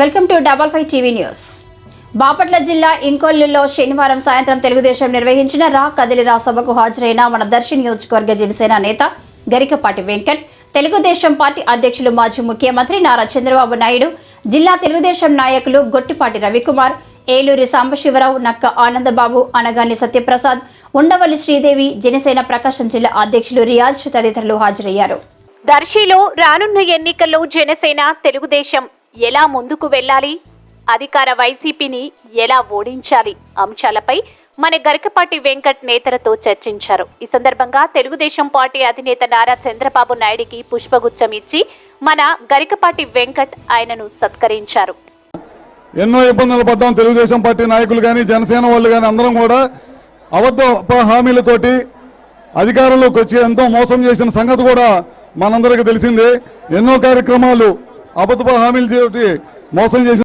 Welcome to double five TV news. Bapatla జిల్లా ఇంకొల్లులో శనివారం సాయంత్రం తెలుగుదేశం నిర్వహించిన రా కదిలిరా సభకు హాజరైన మన దర్శి నియోజకవర్గ జనసేన నేత గరికపాటి వెంకట్ తెలుగుదేశం పార్టీ అధ్యక్షులు మాజీ ముఖ్యమంత్రి నారా చంద్రబాబు నాయుడు జిల్లా తెలుగుదేశం నాయకులు గొట్టిపాటి రవికుమార్ ఏలూరి సాంబశివరావు నక్క ఆనందబాబు అనగాని సత్యప్రసాద్ ఉండవల్లి శ్రీదేవి జనసేన ప్రకాశం జిల్లా అధ్యక్షులు రియాజ్ తదితరులు హాజరయ్యారు. దర్శిలో రానున్న ఎన్నికల్లో జనసేన తెలుగుదేశం ఎలా ముందుకు వెళ్ళాలి? అధికార వైసీపీని ఎలా ఓడించాలి? అంశాలపై మన గరికపాటి వెంకట్ నేతలతో చర్చించారు. ఈ సందర్భంగా తెలుగుదేశం పార్టీ అధినేత నారా చంద్రబాబు నాయుడికి పుష్పగుచ్చం ఇచ్చి మన గరికపాటి వెంకట్ ఆయనను సత్కరించారు. ఎన్నో ఇబ్బందులు పడ్డాం తెలుగుదేశం పార్టీ నాయకులు కానీ జనసేన వాళ్ళు కానీ అందరం కూడా అబద్ధ హామీలతోటి అధికారంలోకి వచ్చి ఎంతో మోసం చేసిన సంగతి కూడా మనందరికీ తెలిసిందే ఎన్నో కార్యక్రమాలు అబద్ధ హామీలతోటి మోసం చేసి